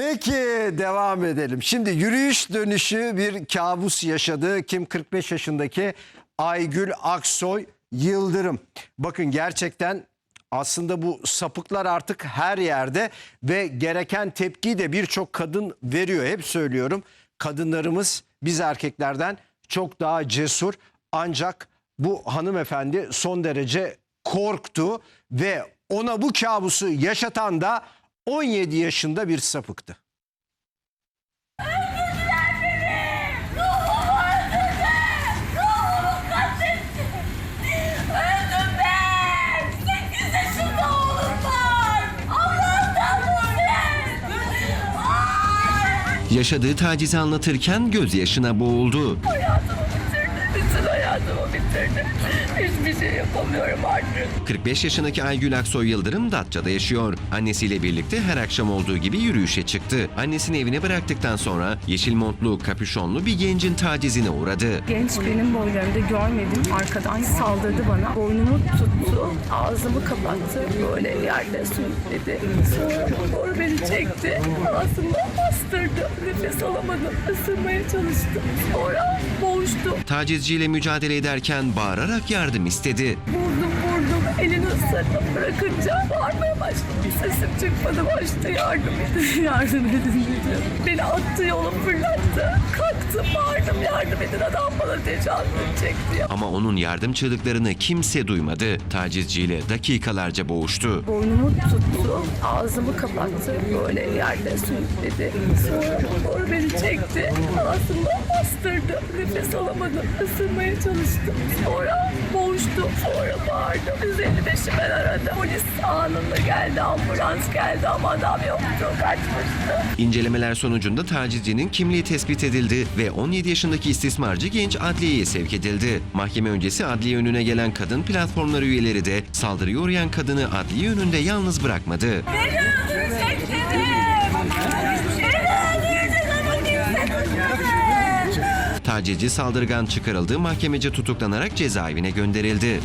Peki devam edelim. Şimdi yürüyüş dönüşü bir kabus yaşadı. Kim 45 yaşındaki Aygül Aksoy Yıldırım. Bakın gerçekten aslında bu sapıklar artık her yerde ve gereken tepkiyi de birçok kadın veriyor. Hep söylüyorum kadınlarımız biz erkeklerden çok daha cesur ancak bu hanımefendi son derece korktu ve ona bu kabusu yaşatan da 17 yaşında bir sapıktı. Ruhumu öldürdü. Ruhumu katletti. Öldüm ben. Sekiz yaşında oğlum var. Allah'tan buraya. Ay. Yaşadığı tacizi anlatırken gözyaşına boğuldu. Hayatımı bitirdi. Bütün hayatımı. Hiçbir şey yapamıyorum artık. 45 yaşındaki Aygül Aksoy Yıldırım Datça'da yaşıyor. Annesiyle birlikte her akşam olduğu gibi yürüyüşe çıktı. Annesini evine bıraktıktan sonra yeşil montlu, kapüşonlu bir gencin tacizine uğradı. Genç benim boylarımda görmedim. Arkadan saldırdı bana. Boynumu tuttu. Ağzımı kapattı. Böyle yerde sürükledi. Sonra doğru beni çekti. Ağzımdan bastırdı. Nefes alamadım. Isırmaya çalıştım. Sonra boğuştum. Tacizciyle mücadele ederken bağırarak yardım istedi. Vurdum vurdum. Elini ısırdım. Bırakınca bağırmaya başladım. Sesim çıkmadı. Başta yardım edin. Yardım edin dedi. Beni attığı yola fırlattı. Kalktım bağırdım. Yardım edin. Adam bana tecavüz çekti. Ama onun yardım çığlıklarını kimse duymadı. Tacizciyle dakikalarca boğuştu. Boynumu tuttu, ağzımı kapattı, böyle yerde sürükledi. Sonra doğru beni çekti, ağzımdan bastırdı. Nefes alamadım, ısırmaya çalıştım. Sonra boğuştum, sonra bağırdım. 155'i ben aradım. Polis anında geldi, ambulans geldi ama adam yoktu, kaçmıştı. İncelemeler sonucunda tacizcinin kimliği tespit edildi ve 17 yaşındaki istismarcı genç adliyeye sevk edildi. Mahkeme öncesi adliye önüne gelen kadın platformları üyeleri de saldırıya uğrayan kadını adliye önünde yalnız bırakmadı. Beni öldürecek dedim. Beni öldürecek ama kimse tutmadı. Tacizci saldırgan çıkarıldı, mahkemece tutuklanarak cezaevine gönderildi.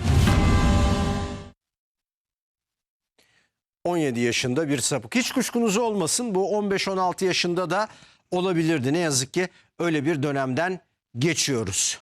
17 yaşında bir sapık. Hiç kuşkunuz olmasın bu 15-16 yaşında da olabilirdi. Ne yazık ki öyle bir dönemden geçiyoruz.